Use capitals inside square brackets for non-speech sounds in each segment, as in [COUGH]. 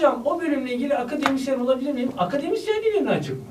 Hocam o bölümle ilgili akademisyen olabilir miyim? Akademisyenliği neden açık mı?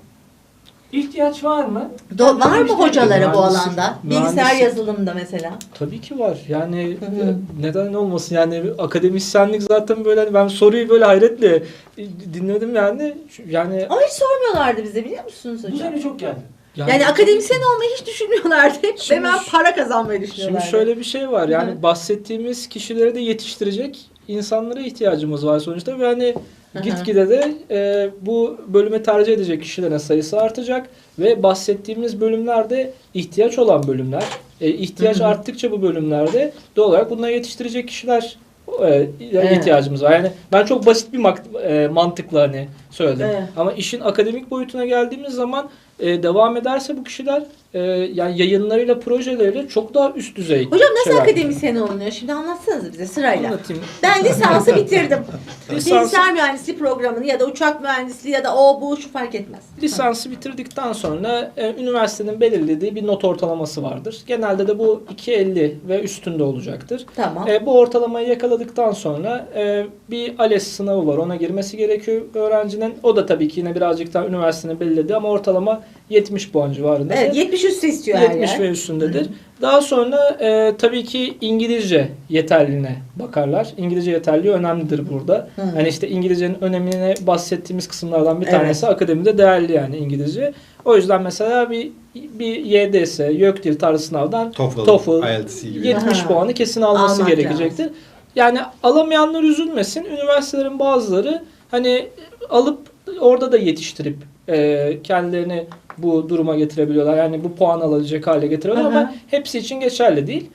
İhtiyaç var mı? Do- var mı hocalara bu alanda? Bilgisayar yazılımında mesela. Tabii ki var. Yani e, neden olmasın? Yani akademisyenlik zaten böyle hani ben soruyu böyle hayretle e, dinledim yani. Yani Ama hiç sormuyorlardı bize biliyor musunuz Bu hocam? sene çok geldi. Yani, akademisyen olmayı hiç düşünmüyorlardı. Hep Şimdi hemen para kazanmayı Şimdi düşünüyorlardı. şöyle bir şey var. Yani Hı. bahsettiğimiz kişileri de yetiştirecek insanlara ihtiyacımız var sonuçta ve hani hı. gitgide de e, bu bölüme tercih edecek kişilerin sayısı artacak ve bahsettiğimiz bölümlerde ihtiyaç olan bölümler. E, ihtiyaç Hı hı. arttıkça bu bölümlerde doğal olarak bunları yetiştirecek kişiler e, ihtiyacımız var. Yani ben çok basit bir e, mantıkla hani söyledim. Evet. Ama işin akademik boyutuna geldiğimiz zaman e, devam ederse bu kişiler e, yani yayınlarıyla projeleriyle çok daha üst düzey. Hocam nasıl şeyler- akademisyen olunuyor? Şimdi anlatsanız bize sırayla. Anlatayım. Ben lisansı bitirdim. [LAUGHS] Lisansı- Bilgisayar mühendisliği programını ya da uçak mühendisliği ya da o bu şu fark etmez. Lisansı bitirdikten sonra e, üniversitenin belirlediği bir not ortalaması vardır. Genelde de bu 2.50 ve üstünde olacaktır. Tamam. E, bu ortalamayı yakaladıktan sonra e, bir ALES sınavı var. Ona girmesi gerekiyor öğrencinin. O da tabii ki yine birazcık daha üniversitenin belirlediği ama ortalama 70 puan civarında. Evet 70 üstü istiyor her 70 yer. ve üstündedir. Daha sonra e, tabii ki İngilizce yeterliğine bakarlar. İngilizce yeterliği önemlidir burada. Hı. Hani işte İngilizcenin önemine bahsettiğimiz kısımlardan bir Evet. tanesi akademide değerli yani İngilizce. O yüzden mesela bir bir YDS, YÖKDİL tarzı sınavdan TOEFL, TOEFL, IELTS gibi. 70 Aha. puanı kesin alması Almak gerekecektir. Yani alamayanlar üzülmesin. Üniversitelerin bazıları hani alıp orada da yetiştirip e, kendilerini bu duruma getirebiliyorlar. Yani bu puan alacak hale getirebiliyorlar Aha. ama hepsi için geçerli değil.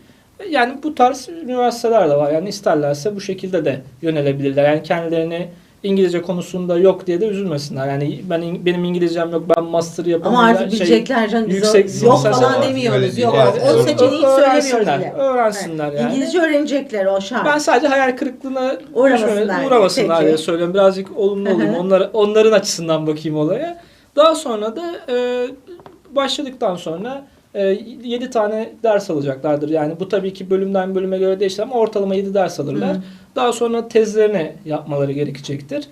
Yani bu tarz üniversiteler de var. Yani isterlerse bu şekilde de yönelebilirler. Yani kendilerini İngilizce konusunda yok diye de üzülmesinler. Yani ben benim İngilizcem yok ben master yapamam. Ama artık şey- bilecekler canım. Yüksek o- yok lisans falan var. demiyoruz. Yok. değil. o Evet, seçeneği söylemiyoruz öğrensinler, bile. Öğrensinler yani. İngilizce öğrenecekler o şart. Ben sadece hayal kırıklığına Uğramasınlar uğramasınlar diye söylüyorum. Birazcık olumlu olayım. Onlar, onların açısından bakayım olaya. Daha sonra da e, başladıktan sonra e, 7 tane ders alacaklardır. Yani bu tabii ki bölümden bölüme göre değişir ama ortalama 7 ders alırlar. Hı. Daha sonra tezlerini yapmaları gerekecektir.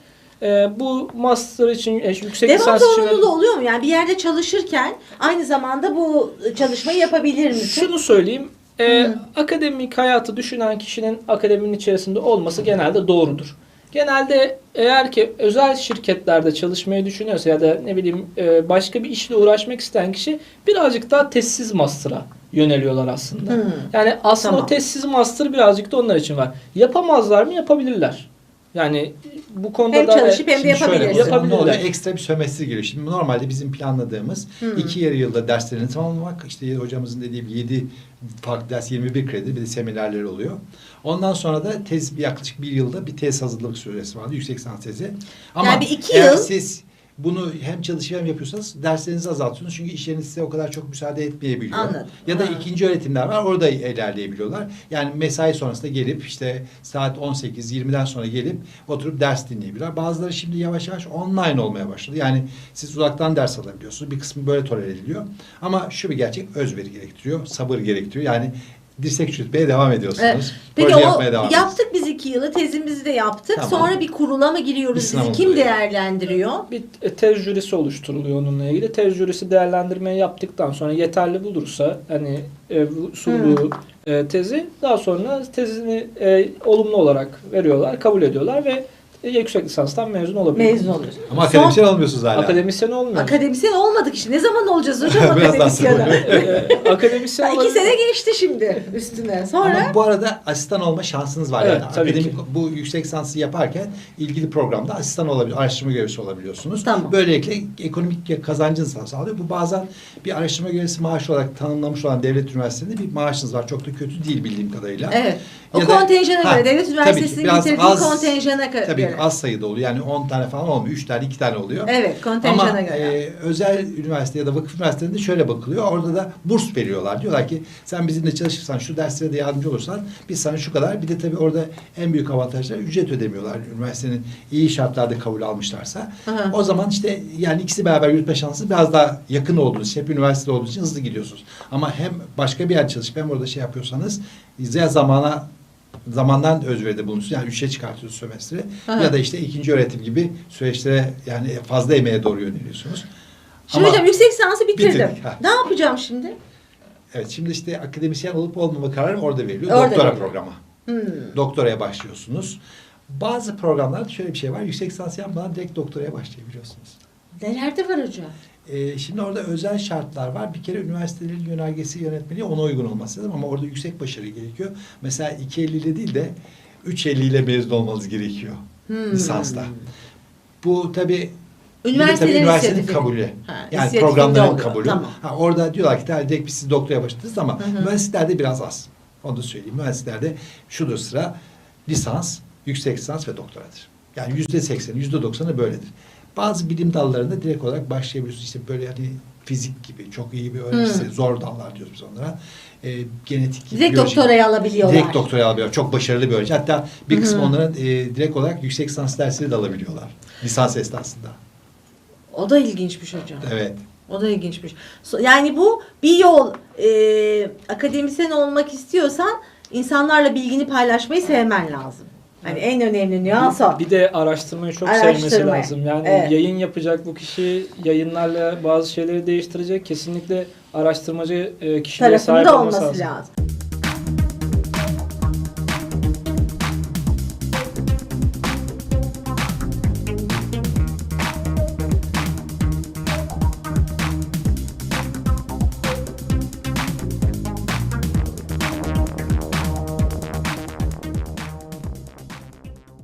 E, bu master için, e, yüksek Devam lisans için... zorunluluğu oluyor mu? Yani bir yerde çalışırken aynı zamanda bu çalışmayı yapabilir misin? Şunu söyleyeyim. e, akademik hayatı düşünen kişinin akademinin içerisinde olması genelde doğrudur. Genelde eğer ki özel şirketlerde çalışmayı düşünüyorsa ya da ne bileyim e, başka bir işle uğraşmak isteyen kişi birazcık daha tezsiz master'a yöneliyorlar aslında. Hı. Yani aslında Tamam. o tezsiz master birazcık da onlar için var. Yapamazlar mı? Yapabilirler. Yani bu konuda Hem da çalışıp hem de oluyor? Yapabilirler. Ekstra bir sömestr giriyor. Şimdi normalde bizim planladığımız Hı. iki yarı yılda derslerini tamamlamak. İşte hocamızın dediği gibi 7 farklı ders 21 kredi bir de seminerleri oluyor. Ondan sonra da tez yaklaşık bir yılda bir tez hazırlık süresi vardı. Yüksek lisans tezi. Ama Yani bir iki yıl- siz bunu hem çalışıyor hem yapıyorsanız derslerinizi azaltıyorsunuz. Çünkü iş yeriniz size o kadar çok müsaade etmeyebiliyor. Anladım. Ya da Ha. ikinci öğretimler var. Orada ilerleyebiliyorlar. Yani mesai sonrasında gelip işte saat 18-20'den sonra gelip oturup ders dinleyebiliyorlar. Bazıları şimdi yavaş yavaş online olmaya başladı. Yani siz uzaktan ders alabiliyorsunuz. Bir kısmı böyle tolere ediliyor. Ama şu bir gerçek özveri gerektiriyor. Sabır gerektiriyor. Yani dirsek çürütmeye devam ediyorsunuz. Evet. Peki Proje o yapmaya devam ediyorsunuz. yaptık biz iki yılı tezimizi de yaptık. Tamam. Sonra bir kurula mı Bir giriyoruz? Bizi kim oluyor. değerlendiriyor? bir e, tez jürisi oluşturuluyor onunla ilgili. Tez jürisi değerlendirmeyi yaptıktan sonra yeterli bulursa hani e, bu sunduğu e, tezi daha sonra tezini e, olumlu olarak veriyorlar, kabul ediyorlar ve yüksek lisanstan mezun olabiliyor. Mezun oluyorsun. Ama akademisyen olmuyorsunuz hala. Akademisyen olmuyor. Akademisyen olmadık işte. Ne zaman olacağız hocam [LAUGHS] Biraz daha [LAUGHS] akademisyen? sonra. E, akademisyen iki olabilir. sene geçti şimdi üstüne. Sonra Ama bu arada asistan olma şansınız var. Evet, yani tabii akademik ki. bu yüksek lisansı yaparken ilgili programda asistan olabilir, araştırma görevlisi olabiliyorsunuz. Tamam. Böylelikle ekonomik kazancınız da sağlıyor. Bu bazen bir araştırma görevlisi maaşı olarak tanımlamış olan devlet üniversitelerinde bir maaşınız var. Çok da kötü değil bildiğim kadarıyla. evet. O Ya da- kontenjana Ha, göre devlet üniversitesinin az- kontenjana göre. Ki az sayıda oluyor. Yani 10 tane falan olmuyor. 3 tane, 2 tane oluyor. Evet kontenjana Ama göre. e, özel üniversite ya da vakıf üniversitelerinde şöyle bakılıyor. Orada da burs veriyorlar. Diyorlar ki sen bizimle çalışırsan şu derslere de yardımcı olursan biz sana şu kadar. Bir de tabii orada en büyük avantajlar ücret ödemiyorlar. Üniversitenin iyi şartlarda kabul almışlarsa. Aha. O zaman işte yani ikisi beraber yürütme şansı biraz daha yakın olduğunuz için, hep üniversite olduğunuz için hızlı gidiyorsunuz. Ama hem başka bir yer çalışıp hem orada şey yapıyorsanız ya zamana zamandan özveride bulunsun. Yani üçe çıkartıyorsunuz sömestri. Aha. Ya da işte ikinci öğretim gibi süreçlere yani fazla emeğe doğru yöneliyorsunuz. Şimdi Ama- hocam yüksek lisansı bitirdim. Bitirdik, ha. Ne yapacağım şimdi? Evet şimdi işte akademisyen olup olmama kararı orada veriliyor. Orada Doktora veriliyor. programı. Hmm. Doktoraya başlıyorsunuz. Bazı programlarda şöyle bir şey var. Yüksek lisans yapmadan direkt doktoraya başlayabiliyorsunuz. Nelerde var hocam? Ee, şimdi orada özel şartlar var. Bir kere üniversitelerin yönergesi yönetmeliği ona uygun olması lazım ama orada yüksek başarı gerekiyor. Mesela 2.50 ile değil de 3.50 ile mezun olmanız gerekiyor Hmm. lisansta. Bu tabii Üniversitelerin tabii üniversitenin kabulü. Ha, Yani programların kabulü. Tamam. Ha, orada diyorlar ki "Ha, direkt biz sizi doktora başladınız ama Hı hı. üniversitelerde biraz az. Onu da söyleyeyim. Üniversitelerde şudur sıra lisans, yüksek lisans ve doktoradır. Yani yüzde sekseni, yüzde doksanı böyledir. Bazı bilim dallarında direkt olarak başlayabiliyorsunuz. İşte böyle hani fizik gibi çok iyi bir öğrencisi, Hı. zor dallar diyoruz biz onlara. Ee, genetik gibi, Direkt biyoloji- doktorayı alabiliyorlar. Direkt doktora alabiliyor. Çok başarılı bir öğrenci. Hatta bir kısmı onların e, direkt olarak yüksek lisans dersleri de alabiliyorlar. Lisans esnasında. O da ilginçmiş hocam. Evet. O da ilginçmiş. Yani bu bir yol. Ee, akademisyen olmak istiyorsan insanlarla bilgini paylaşmayı sevmen lazım. Hani en önemli nüans o. Bir de araştırmayı çok Araştırmayı. sevmesi lazım. Yani Evet. yayın yapacak bu kişi yayınlarla bazı şeyleri değiştirecek. Kesinlikle araştırmacı e, kişiliğe sahip tarafında olması olması lazım. lazım.